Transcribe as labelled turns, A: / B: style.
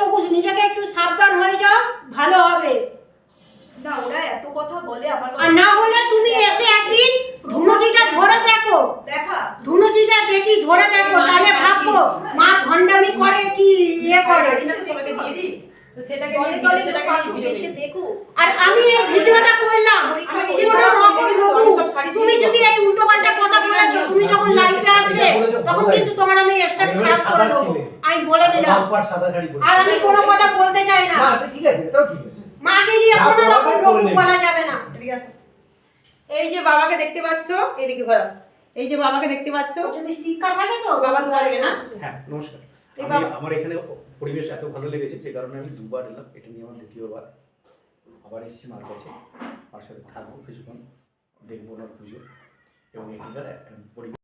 A: রঘুশ নিজেকে একটু সাবধান হয়ে যাও ভালো হবে।
B: না ওরা এত কথা বলে আমার আর না হলে তুমি এসে একদিন
A: ধুনুজিটা ধরে দেখো।
B: দেখা।
A: ধুনুজিটা দেখি ধরে দেখো তাহলে ভাববো মা ভণ্ডামি করে কি ইয়ে করে।
B: আর আমি এই ভিডিওটা
A: করলাম।
C: তুমি যদি এই
A: উল্টো কথা বলেছ তুমি যখন লাইভে তখন কিন্তু তোমার আমি স্টেপ খারাপ করে দেবো। আমি বলে দিলাম।
D: লাল সাদা শাড়ি পরে আর আমি
A: কোনো কথা বলতে চাই না।
D: না ঠিক আছে এটাও ঠিক আছে।
A: মাকে নিয়ে কোনো রকম রকম বলা যাবে না।
C: ঠিক আছে। এই যে বাবাকে দেখতে পাচ্ছ এদিকে ঘোরা। এই যে বাবাকে দেখতে পাচ্ছ
A: যদি শিক্ষা থাকে তো। বাবা দুয়ারে না?
D: হ্যাঁ নমস্কার। আমার এখানে পরিবেশ এত ভালো লেগেছে যে কারণে আমি দুবার এলাম। এটা নিয়ে আমার দ্বিতীয়বার। আবার এসেছি মার কাছে। মার সাথে থাকব কিছুক্ষণ। দেখব ওনার পুজো। এবং এখানকার পরিবেশ